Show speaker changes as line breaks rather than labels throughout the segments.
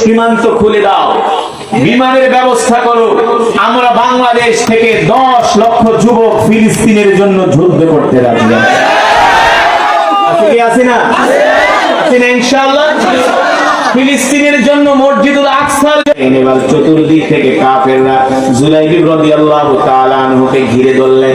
সীমান্ত খুলে দাও বিমানের ব্যবস্থা করো আমরা বাংলাদেশ থেকে দশ লক্ষ যুবক ফিলিস্তিনের জন্য যুদ্ধ করতে রাজি আচ্ছা, আছে না চতুর্দিক থেকে কাফেররা ঘিরে ধরলেন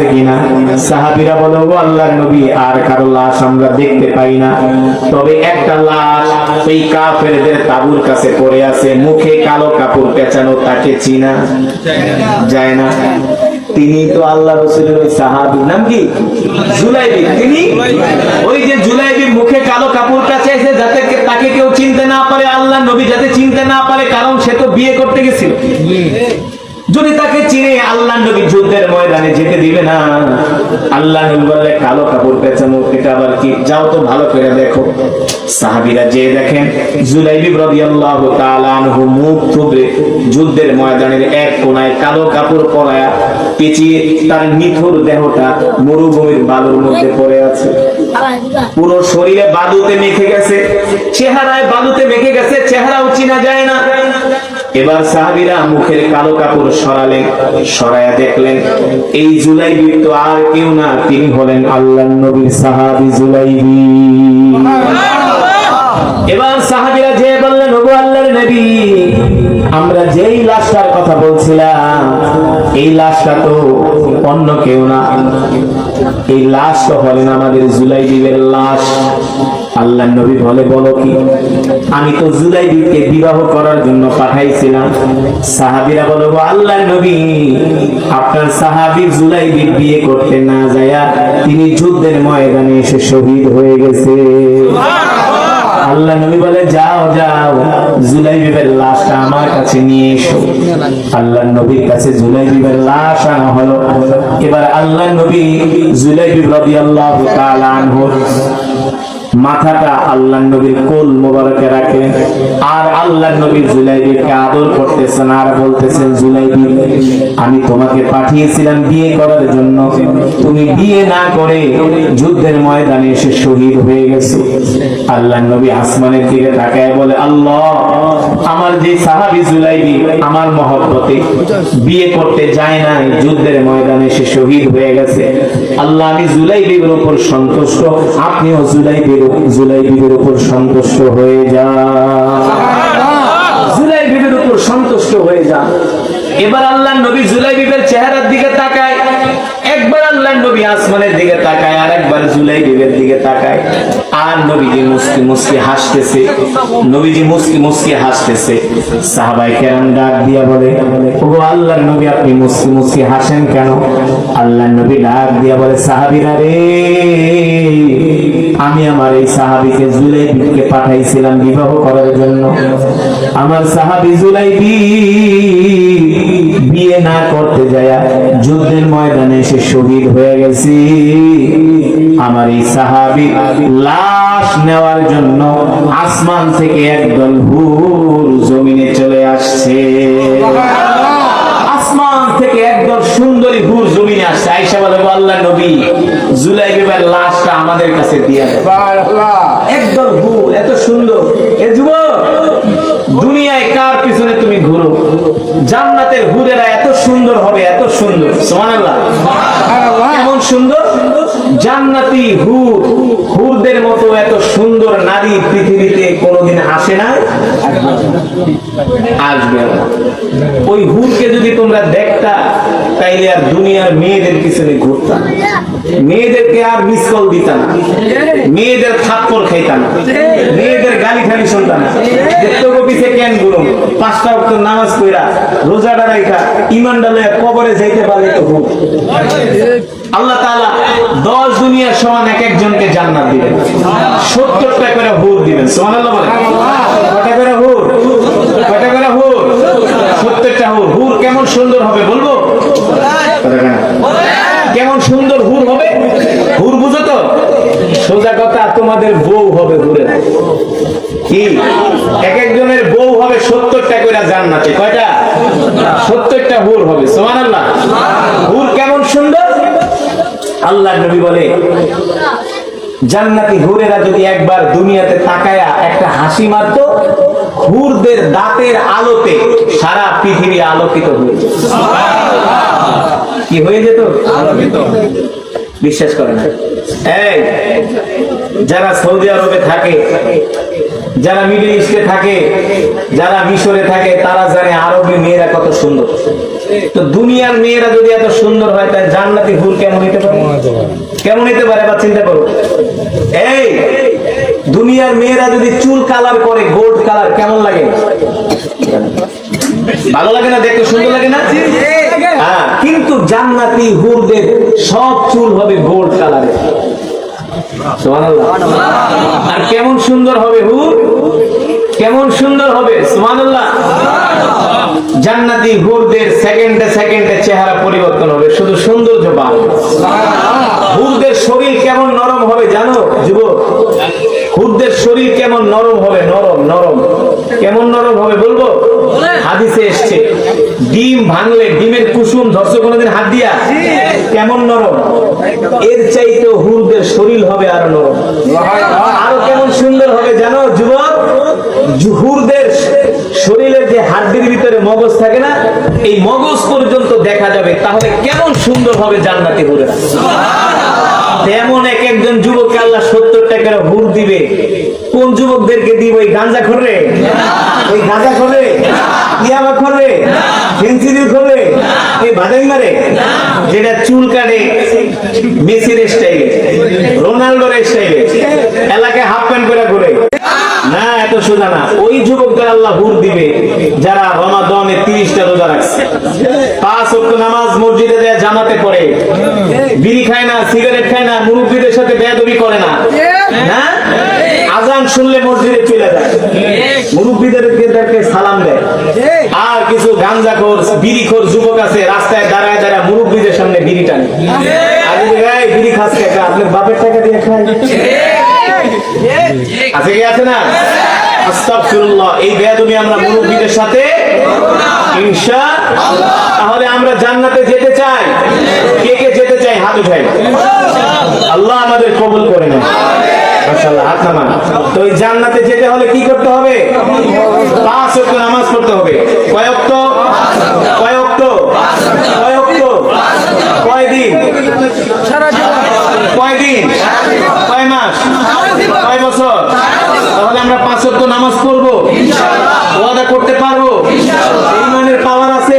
আছে কিনা সাহাবিরা বলো আল্লাহ নবী আর কারো লাশ আমরা দেখতে পাই না তবে একটা লাশ এই কাফেরদের তাবুর কাছে পড়ে আছে মুখে কালো কাপড় পেঁচানো তাকে চিনা যায় না তিনি তো আল্লাহ রসুলের ওই সাহাবি নাম কি জুলাইবি তিনি ওই যে জুলাইবি মুখে কালো কাপড় কাছে যাতে তাকে কেউ চিনতে না পারে আল্লাহ নবী যাতে চিনতে না পারে কারণ সে তো বিয়ে করতে গেছিল যদি তাকে চিনে আল্লাহ নবী যুদ্ধের ময়দানে যেতে দিবে না আল্লাহ নবী বললে কালো কাপড় পেঁচানো এটা আবার কি যাও তো ভালো করে দেখো সাহাবিরা যে দেখেন জুলাইবি রাদিয়াল্লাহু তাআলা আনহু মুখ থুবড়ে যুদ্ধের ময়দানের এক কোণায় কালো কাপড় পরায়া পেঁচিয়ে তার নিথুর দেহটা মরুভূমির বালুর মধ্যে পড়ে আছে পুরো শরীরে বালুতে মেখে গেছে চেহারায় বালুতে মেখে গেছে চেহারাও চিনা যায় না এবার সাহাবিরা মুখের কালো কাপড় সরালেন সরায়া দেখলেন এই জুলাইবি তো আর কেউ না তিনি হলেন আল্লাহ নবীর সাহাবি জুলাইবি এবার সাহাবিরা যে বললেন ওগো আল্লাহর নবী আমরা যেই লাশটার কথা বলছিলাম এই লাশটা তো অন্য কেউ না এই লাশ তো হলেন আমাদের জুলাই দ্বীপের লাশ আল্লাহ নবী বলে বলো কি আমি তো জুলাই দ্বীপকে বিবাহ করার জন্য পাঠাইছিলাম সাহাবিরা বলো আল্লাহ নবী আপনার সাহাবি জুলাই দ্বীপ বিয়ে করতে না যায় তিনি যুদ্ধের ময়দানে এসে শহীদ হয়ে গেছে আল্লাহ নবী বলে যাও যাও জুলাইবিবের লাশটা আমার কাছে নিয়ে এসো আল্লাহ নবীর কাছে জুলাইবিবের লাশ আনা হলো এবার আল্লাহ নবী জুলাইবিব রাদিয়াল্লাহু আল্লাহ মাথাটা আল্লাহ নবীর কোল মোবারকে রাখে আর আল্লাহ নবী জুলাইবিকে আদর করতেছেন আর বলতেছেন জুলাইবি আমি তোমাকে পাঠিয়েছিলাম বিয়ে করার জন্য তুমি বিয়ে না করে যুদ্ধের ময়দানে এসে শহীদ হয়ে গেছো আল্লাহ নবী আসমানের দিকে তাকায় বলে আল্লাহ আমার যে সাহাবি জুলাইবি আমার মহব্বতে বিয়ে করতে যায় না যুদ্ধের ময়দানে এসে শহীদ হয়ে গেছে আল্লাহ আমি জুলাইবির উপর সন্তুষ্ট আপনিও জুলাইবির ওই জুলাইবিবের উপর সন্তুষ্ট হয়ে যা জুলাইবিবের উপর সন্তুষ্ট হয়ে যা এবার আল্লাহ নবী জুলাইবিবের চেহারার দিকে তাকায় একবার আল্লাহ নবী আসমানের দিকে তাকায় আর একবার জুলাই বিবের দিকে তাকায় আর নবীজি মুসকি মুসকি হাসতেছে নবীজি মুসকি মুসকি হাসতেছে সাহাবাই কেরাম ডাক দিয়া বলে ওগো আল্লাহর নবী আপনি মুসকি মুসকি হাসেন কেন আল্লাহর নবী ডাক দিয়া বলে সাহাবীরা রে আমি আমার এই সাহাবিকে জুলাইবিকে পাঠাইছিলাম বিবাহ করার জন্য আমার সাহাবি জুলাইবি বিয়ে না করতে যায় ময়দানে এসে শহীদ হয়ে গেছি আমার এই সাহাবি লাশ নেওয়ার জন্য আসমান থেকে একদল হুর জমিনে চলে আসছে আসমান থেকে সুন্দরী হুর জমিনে আসছে আইসা বলে আল্লাহ নবী জুলাই লাশটা আমাদের কাছে দিয়ে একদল এত ঘুরো জান্নাতের হুরেরা এত সুন্দর হবে এত সুন্দর এমন সুন্দর জান্নাতি হুর হুরদের মতো এত সুন্দর নারী পৃথিবীতে কোনোদিন আসে না আসবে ওই হুরকে যদি তোমরা দেখতা তাইলে আর দুনিয়ার মেয়েদের পিছনে ঘুরতাম মেয়েদেরকে আর মিস কল দিতাম মেয়েদের থাপ্পর খাইতাম মেয়েদের গালি খালি শুনতাম পাঁচটা অক্ট নামাজ কইরা রোজাটা কবরে যাইতে তো আল্লাহ দুনিয়ার সমান এক একজনকে জান্নাত দিবেন 70টা করে হুর দিবেন সুবহানাল্লাহ বলেন কয়টা করে হুর করে হুর হুর হুর কেমন সুন্দর হবে বলবো কেমন সুন্দর হুর হবে হুর বুঝো তো সোজা কথা তোমাদের বউ হবে হুরে কি এক একজনের বউ হবে সত্তরটা করে জান্নাতে কয়টা সত্তরটা হুর হবে সোমান আল্লাহ হুর কেমন সুন্দর আল্লাহ নবী বলে জান্নাতি হুরেরা যদি একবার দুনিয়াতে তাকায়া একটা হাসি মারত হুরদের দাঁতের আলোতে সারা পৃথিবী আলোকিত হয়ে যায় কি হয়ে যেত বিশ্বাস করে না যারা সৌদি আরবে থাকে যারা মিডিল ইস্টে থাকে যারা মিশরে থাকে তারা জানে আরবের মেয়েরা কত সুন্দর তো দুনিয়ার মেয়েরা যদি এত সুন্দর হয় তাহলে জান্নাতি ভুল কেমন হইতে পারে কেমন হইতে পারে বা চিন্তা করো এই দুনিয়ার মেয়েরা যদি চুল কালার করে গোল্ড কালার কেমন লাগে ভালো লাগে না দেখতে সুন্দর লাগে না হ্যাঁ। কিন্তু জান্নাতি হুরদের সব চুল হবে গোল্ড কালারের আর কেমন সুন্দর হবে হুর কেমন সুন্দর হবে জান্নাতি হুরদের সেকেন্ডে সেকেন্ডে চেহারা পরিবর্তন হবে শুধু সৌন্দর্য বাড়বে হুরদের শরীর কেমন নরম হবে জানো যুবক হুরদের শরীর কেমন নরম হবে নরম নরম কেমন নরম হবে বলবো হাদিসে এসছে ডিম ভাঙলে ডিমের কুসুম ধরছে কোনোদিন হাত দিয়া কেমন নরম এর চাইতে হুরদের শরীর হবে আরো নরম আরো কেমন সুন্দর হবে জানো যুবক হুরদের শরীরের যে হাড্ডির ভিতরে মগজ থাকে না এই মগজ পর্যন্ত দেখা যাবে তাহলে কেমন সুন্দর হবে জান্নাতি হুরেরা এমন এক একজন যুবককে আল্লাহ সত্তর টাকার হুর দিবে কোন যুবকদেরকে দিব ওই গাঁজা খরে ওই গাঁজা খরে ইয়াবা খরে ফেন্সিডি খরে এই বাদাই মারে যেটা চুল কাটে মেসির স্টাইলে রোনাল্ডোর স্টাইলে সোজা না ওই যুবকদের আল্লাহ হুর দিবে যারা রমাদনে তিরিশটা রোজা রাখছে পাঁচ অক্ট নামাজ মসজিদে দেয় জামাতে পড়ে বিড়ি খায় না সিগারেট খায় না মুরব্বীদের সাথে বেয়াদবি করে না না আজান শুনলে মসজিদে চলে যায় মুরব্বীদেরকে সালাম দেয় আর কিছু গাঞ্জাখোর বিড়িখোর যুবক আছে রাস্তায় দাঁড়ায় দাঁড়ায় মুরব্বীদের সামনে বিড়ি টানে বিড়ি খাচ্ছে আপনার বাপের টাকা দিয়ে খায় আছে কি আছে না আস্তাগফিরুল্লাহ এই বেয়াদবি আমরা মুরব্বীদের সাথে ইনশাআল্লাহ তাহলে আমরা জান্নাতে যেতে চাই কে কে যেতে চাই হাত উঠাই আল্লাহ আমাদের কবুল করে নেন মাশাআল্লাহ জান্নাতে যেতে হলে কি করতে হবে পাঁচ নামাজ পড়তে হবে কয় ওয়াক্ত কয় ওয়াক্ত কয় ওয়াক্ত কয় কয় মাস পাঁচ অক্ট নামাজ পড়বো ওয়াদা করতে পারবো ইমানের পাওয়ার আছে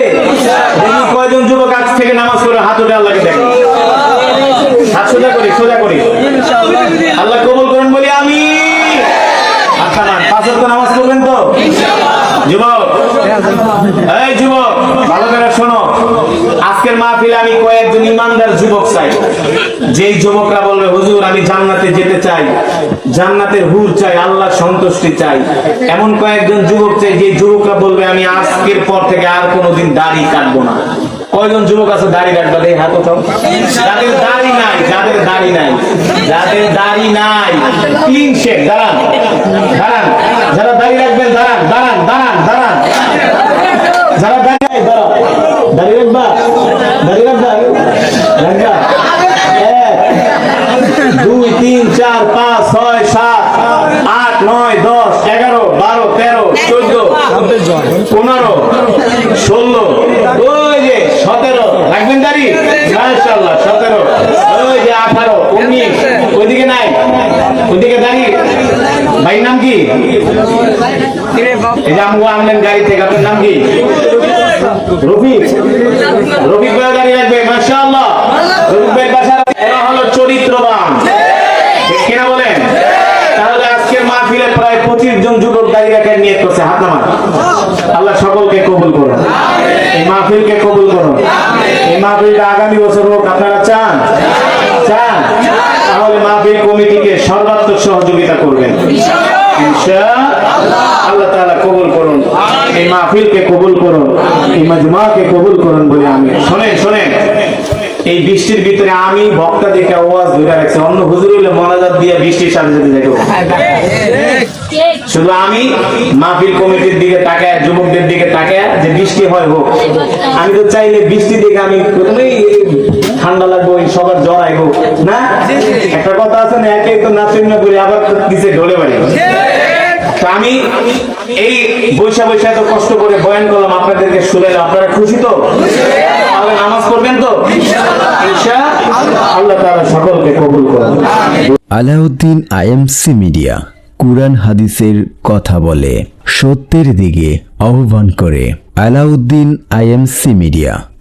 কয়জন যুবক আজ থেকে নামাজ পড়ে হাত উঠে আল্লাহকে দেখো হাত সোজা করি সোজা করি আল্লাহ কবুল করেন বলি আমি আচ্ছা না পাঁচ নামাজ পড়বেন তো যুবক এই যুবক কোরআনের মাহফিলে আমি কয়েকজন ইমানদার যুবক চাই যেই যুবকরা বলবে হুজুর আমি জান্নাতে যেতে চাই জান্নাতের হুর চাই আল্লাহ সন্তুষ্টি চাই এমন কয়েকজন যুবক চাই যে যুবকরা বলবে আমি আজকের পর থেকে আর কোনোদিন দাড়ি কাটবো না কয়জন যুবক আছে দাড়ি কাটবা দেখি হাত উঠাও যাদের দাড়ি নাই যাদের দাড়ি নাই যাদের দাড়ি নাই তিন শেখ দাঁড়ান দাঁড়ান যারা দাড়ি রাখবেন দাঁড়ান দাঁড়ান দাঁড়ান দাঁড়ান যারা দাঁড়ি দাঁড়ান দাঁড়িয়ে রাখবা দুই তিন চার পাঁচ ছয় সাত আট নয় দশ এগারো বারো তেরো চোদ্দ পনেরো ষোলো ওই যে সতেরো রাখবেন দাঁড়ি মাশাল্লাহ সতেরো ওই যে আঠারো উনিশ ওইদিকে নাই ওইদিকে দাঁড়ি ভাই নাম কি এই যে আমগো আনলেন গাড়ি থেকে আপনার নাম কি রফিক রফিক ভাই দাঁড়িয়ে রাখবে মাশাআল্লাহ রফিক ভাই বাসা এরা হলো চরিত্রবান ঠিক কিনা বলেন তাহলে আজকের মাহফিলে প্রায় 25 জন যুবক দাঁড়িয়ে রাখার নিয়ত করছে হাত নামান আল্লাহ সকলকে কবুল করুন এই মাহফিলকে কবুল করুন এই মাহফিলটা আগামী বছর হোক আপনারা চান চান তাহলে মাহফিল কমিটিকে সর্বাত্মক সহযোগিতা করবেন ইনশাআল্লাহ আল্লাহ তাআলা কবুল করুন এই মাহফিলকে কবুল করুন এই মাজমাকে কবুল করুন বলে আমি শোনেন শোনেন এই বৃষ্টির ভিতরে আমি বক্তা দেখে আওয়াজ ধরে রাখছি অন্য হুজুর হইলে মনাজাত দিয়ে বৃষ্টির সাথে সাথে দেখো শুধু আমি মাহফিল কমিটির দিকে তাকায় যুবকদের দিকে তাকায় যে বৃষ্টি হয় হোক আমি তো চাইলে বৃষ্টি দেখে আমি প্রথমেই ঠান্ডা লাগবো সবার জ্বর আইব না একটা কথা আছে না একে তো নাচেন না বলে আবার কিসে ঢলে বাড়ি তো আমি এই বৈশা বৈশা এত কষ্ট করে বয়ান করলাম আপনাদেরকে শুনাইলাম আপনারা খুশি তো তাহলে নামাজ করবেন তো আল্লাহ তারা সকলকে কবুল করবেন
আলাউদ্দিন আইএমসি মিডিয়া কুরআন হাদিসের কথা বলে সত্যের দিকে আহ্বান করে আলাউদ্দিন আইএমসি মিডিয়া